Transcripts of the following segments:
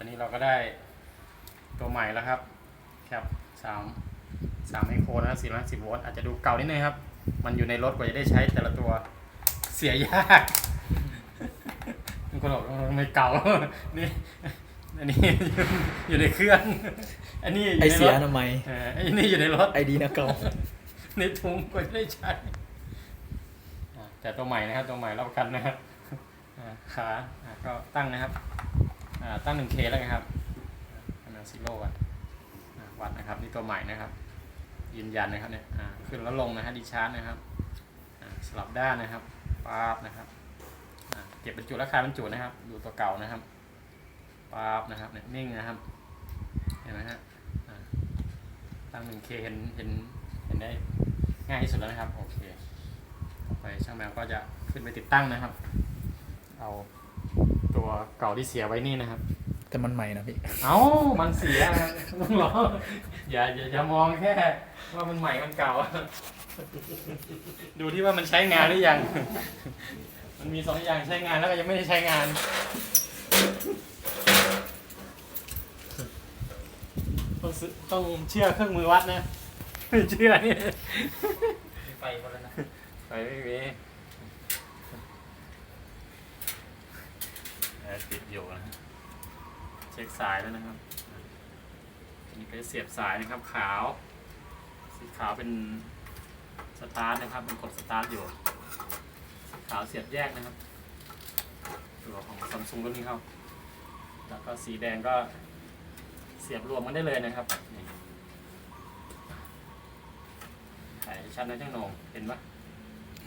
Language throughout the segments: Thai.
ตอนนี้เราก็ได้ตัวใหม่แล้วครับแคปสามสามไมโครนะสี่ร้อยสิบโวลต์อาจจะดูเก่านิดนึงครับ มันอยู่ในรถกว่าจะได้ใช้แต่ละตัวเสียยากบางคนบอกว่าไม่เก่านี่อันนี้อยู่ในเครื่อง อันนี้อยู่ไอในเสีรยถทำไมเอออันนี้อยู่ในรถไอดีนะเก่าในถุงกว่าจะได้ใช้อ่าแต่ตัวใหม่นะครับตัวใหม่รับประกันนะครับอ่าขาอ่าก็ตั้งนะครับอ่า ตั้ง 1K แล้วกันครับขนาดซิโร่วัตต์อ่าวัดนะครับนี่ตัวใหม่นะครับ ยืนยันนะครับเนี่ยขึ้นแล้วลงนะฮะดิชาร์จนะครับสลับด้านนะครับป๊าบนะครับเก็บบรรจุและคายบรรจุนะครับ ดูตัวเก่านะครับป๊าบนะครับเนี่ยนิ่งนะครับเห็นไหมฮะตั้ง 1K เห็นเห็นเห็นได้ง่ายที่สุดแล้วนะครับโอเคต่อไปช่างแมวก็จะขึ้นไปติดตั้งนะครับ เอา ตัวเก่าที่เสียไว้นี่นะครับ แต่มันใหม่นะพี่ เอ้ามันเสียนะต้องรออย่าอย่าอย่ามองแค่ว่ามันใหม่มันเก่า ดูที่ว่ามันใช้งานหรือยัง มันมีสองอย่างใช้งานแล้วก็ยังไม่ได้ใช้งานต้องซื้อต้องเชื่อเครื่องมือวัดนะไม่เชื่อนี่ไปหมดแล้วนะไปไม่มีแอร์ ติดอยู่นะฮะเช็คสายแล้วนะครับอันนี้ก็จะเสียบสายนะครับขาว สีขาวเป็นสตาร์ทนะครับเป็นกดสตาร์ทอยู่สีขาวเสียบแยกนะครับ ตัวของซัมซุงรุ่นนี้ครับแล้วก็สีแดงก็เสียบรวมกันได้เลยนะครับนี่ถ่ายให้ชัดนะช่างโหนงเห็นปะ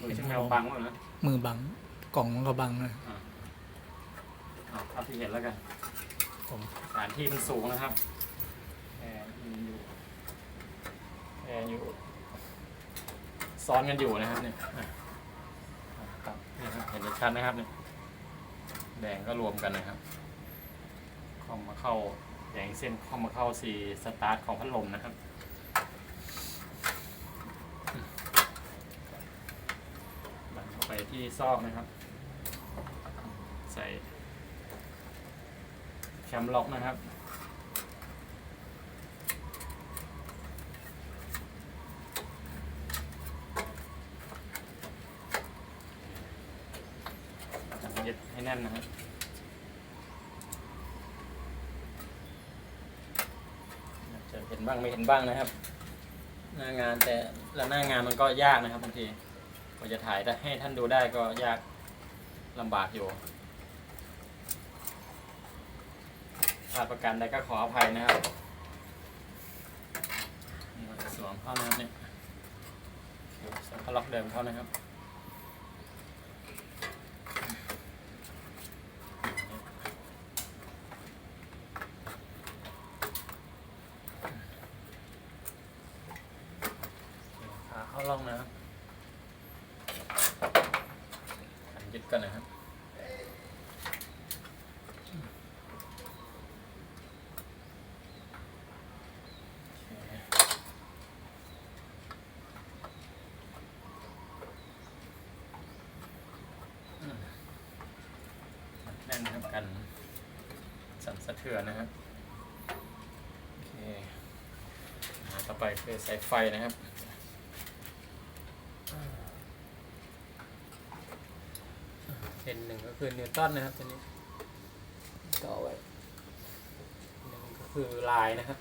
มือช่างแมวบังหมดแล้วมือบังกล่องมันก็บังนะ เอาภาพที่เห็นแล้วกันผมสถานที่มันสูงนะครับแอร์มีอยู่แอร์อยู่ ซ้อนกันอยู่นะครับเนี่ยอะครับนี่ครับเห็นชัดนะครับเนี่ยแดงก็รวมกันนะครับคอมมาเข้าแดงเส้นคอมมาเข้าสีสตาร์ทของพัดลมนะครับดันเข้าไปที่ซอกนะครับ ใส่ แคมล็อกนะครับยึดให้แน่นนะครับจะเห็นบ้างไม่เห็นบ้างนะครับ หน้างานแต่ละหน้างานมันก็ยากนะครับบางทีกว่าจะถ่ายให้ท่านดูได้ก็ยากลำบากอยู่ พลาดประกันใดก็ขออภัยนะครับนี่เราจะสวมเข้านะครับเนี่ยสวมเข้าล็อกเดิมเข้านะครับเข้าร่องนะครับหันยึดกันนะครับ อืมแน่นนะครับ กันสั่นสะเทือนนะครับโอเคอ่าต่อไปคือสายไฟนะครับเส้นหนึ่งก็คือนิวตันนะครับตัวนี้ต่อไว้หนึ่งก็คือลายนะครับ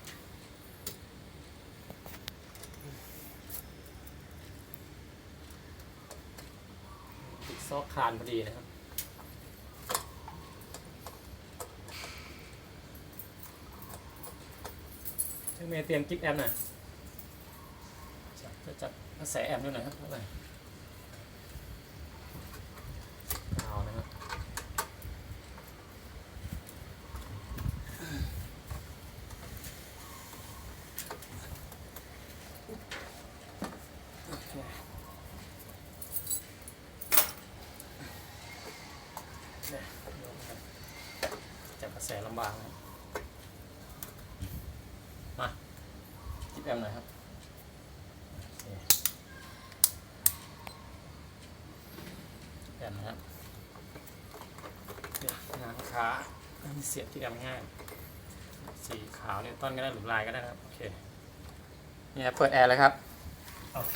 ติดซอกคานพอดีนะครับ ช่เมย์เตรียมกิ๊บแอมหน่อยจะจะจับกระแสแอมด้วยหน่อยครับเท่าไหร่เอานะครับโอกนะครับจับกระแสลำบากนะครับมา จิบแอมหน่อยครับโอเคจิบแอมนะครับเนี่ยงานขาเสียบที่แอมง่าย สีขาวเนี่ยต้นก็ได้หรือลายก็ได้นะครับ โอเค นี่ครับเปิดแอร์แล้วครับโอเค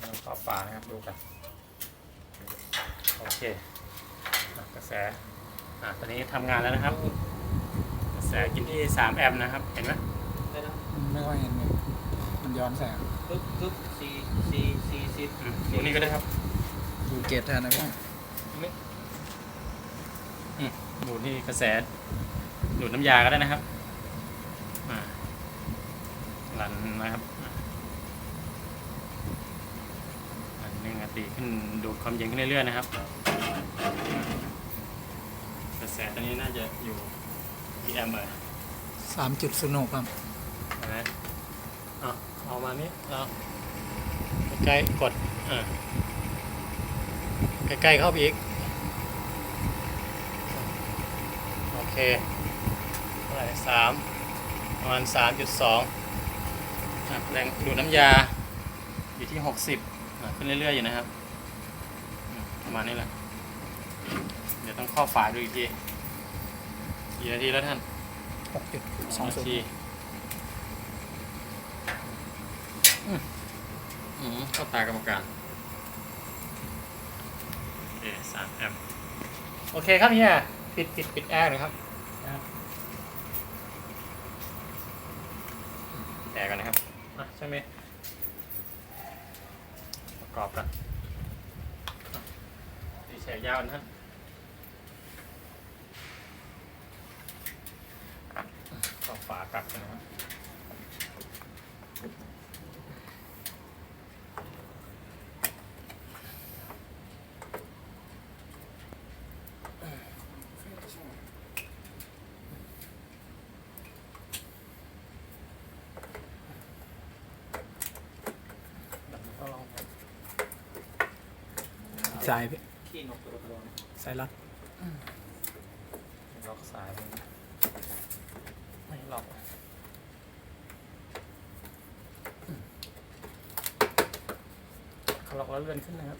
เราต่อฝานะครับดูกัน โอเคอะกระแสอะตอนนี้ทำงานแล้วนะครับกระ แสกินที่3แอมป์นะครับ เห็นไหมได้แล้วไม่ค่อยเห็นเลยมันย้อนแสงปึ๊บปึ๊บสี่สี่สี่สิบอืมดูนี่ก็ได้ครับดูเกตแทนนะพี่นี่อืมดูที่กระแสดูดน้ำยาก็ได้นะครับอ่าหลันนะครับอะอันหนึ่งนาทีขึ้นดูดความเย็นขึ้นเรื่อยๆนะครับ กระแสตอนนี้น่าจะอยู่ ที่แอมป์เบอร์สามจุดศูนย์หกครับเห็นไหมอะเอามานี้เราใกล้ๆกดอ่าใกล้ๆเข้าไปอีก โอเคเท่าไหร่สามประมาณสามจุดสองแรงดูดน้ำยา อยู่ที่หกสิบขึ้นเรื่อยๆอยู่นะครับอืมประมาณนี้แหละ เดี๋ยวต้องข้อฝาดูอีกที กี่นาทีแล้วท่านหกจุดสสอองงศูนทีย์อืมอืมเข้าตากรรมการโอเคสามแอมป์โอเคครับเฮียปิดปิดปิดแอร์หน่อยครับแอร์กันนะครับอะใช่ไหมประกอบกันอะตีแฉยาวนะฮะต่อ ฝากลับกันนะครับก็ลองครับสายพี่ขี้นกตัวโดนสายรัดล็อกสายมันไม่ ล็อกเขาล็อกแล้วเลื่อนขึ้นนะครับ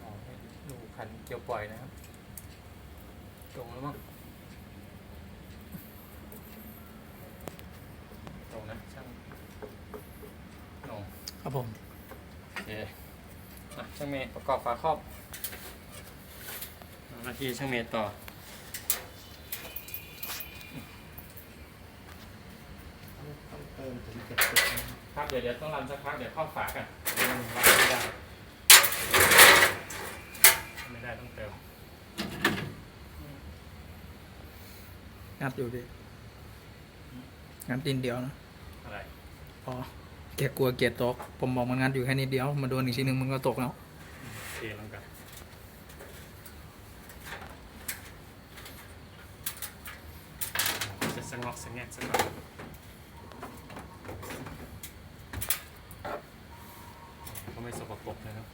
อ๋อให้ดูคันเกี่ยวปล่อยนะครับ ตรงแล้วมั้งตรงนะช่างตรงครับผมโอเคอะช่างเมย์ประกอบฝาครอบเอา หน้าที่ช่างเมย์ต่อต้องเติมถึงเจ็ดสิบนะครับเดี๋ยวเดี๋ยวต้องรันสักพักเดี๋ยวครอบฝากันเดี๋ยวมันรันไม่ได้ไม่ได้ต้องเติมงัดอยู่ดิงัดดินเดียวนะ อะไรพอแกกลัวเกียร์ตก ผมบอกมันงัดอยู่แค่นิดเดียว มาโดนอีกทีหนึ่งมันก็ตกแล้ว เทลงกันจะ สงอกสงแงกสักหน่อยก็ไม่สกปรกนะครับ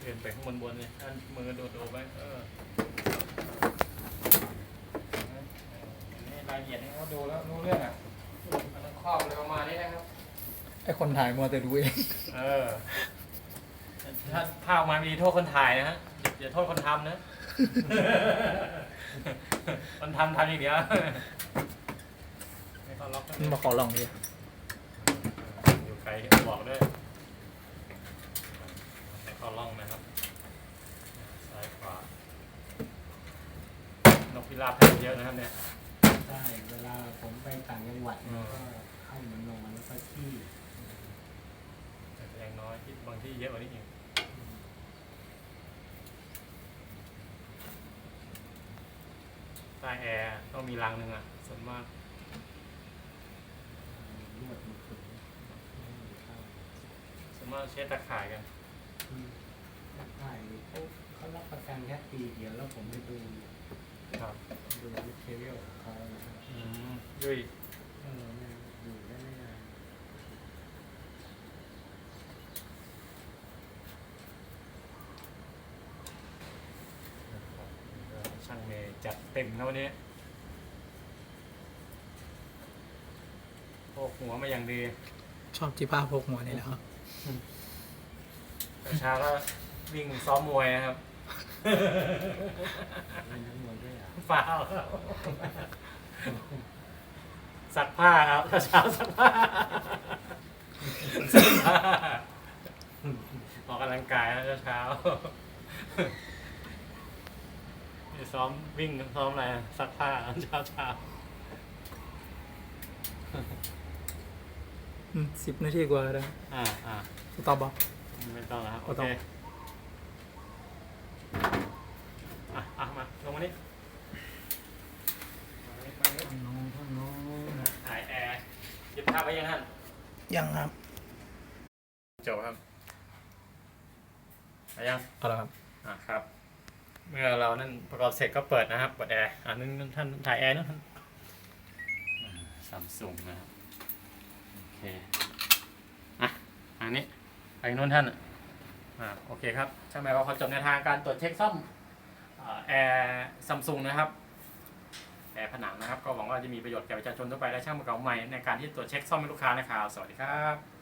เดินไปข้างบนบนเลยท่านมือโดดโดไปเอออันนี้รายละเอียดให้เขาดูแล้วรู้เรื่องอะมันต้องครอบอะไรประมาณนี้นะครับไอ้คนถ่ายมัวแต่ดูเอง เออ ถ้าภาพออกมาไม่ดีโทษคนถ่ายนะฮะอย่าโทษคนทำนะ คนทำทำอย่างเดียวให้เขาล็อกนะมันมาขอลองดิอยู่ไกลบอกด้วยให้เขาล่องนะครับ ซ้ายขวานกพิราบแทบเยอะนะครับเนี่ย ใช่เวลาผมไปต่างจังหวัดอืม ก็เข้ามานอนแล้วก็ขี้แต่แรงน้อยที่บางที่เยอะกว่านี้อีก ใต้แอร์ต้องมีรังหนึ่งอะส่วนมากนวดมันขุ่นไม่มีเข้าส่วนมากใช้ตะข่ายกันอืมใช่เขาเขารับประกันแค่ปีเดียวแล้วผมไปดูครับดูวิเทเรียลของเขานะครับ อืมยุ้ยเออเนี่ยอยู่ได้ไม่นาน ช่างเมย์ จัดเต็มนะวันนี้กหัวมาอย่างดีชอบจีผ้าพกหัวนี่แหละครับแต่เช้าก็วิ่งซ้อมมวยนะครับเล่นน้ำมวยด้วยเหรอเปล่าครับซักผ้าครับเช้าซักผ้าซักผ้าออกกำลังกายนะเช้านี่ ซ้อมวิ่งซ้อมอะไรซักผ้าเช้าเช้าสิบนาทีกว่าแล้วอ่าอ่าสตอบอกไม่ต้องแล้วครับโอไม่เคต้องอะอะมาลงมานี่มานี่มานี่ข้างโน้นข้างโน้นนะถ่ายแอร์หยิบภาพไว้ยังท่านยังครับจบครับไปยังเอาละครับอะครับ เมื่อเรานั่นประกอบเสร็จก็เปิดนะครับเปิดแอร์อะนึงนึงท่านถ่ายแอร์นะท่านซัมซุงนะครับโอเคอะอันนี้ไปโน้นท่านอะอ่าโอเคครับช่างแมวก็ขอจบในทางการตรวจเช็คซ่อมเอ่อแอร์ซัมซุงนะครับแอร์ผนังนะครับ ก็หวังว่าจะมีประโยชน์แก่ประชาชนทั่วไปและช่างประกอบใหม่ในการที่ตรวจเช็คซ่อมให้ลูกค้านะครับ สวัสดีครับ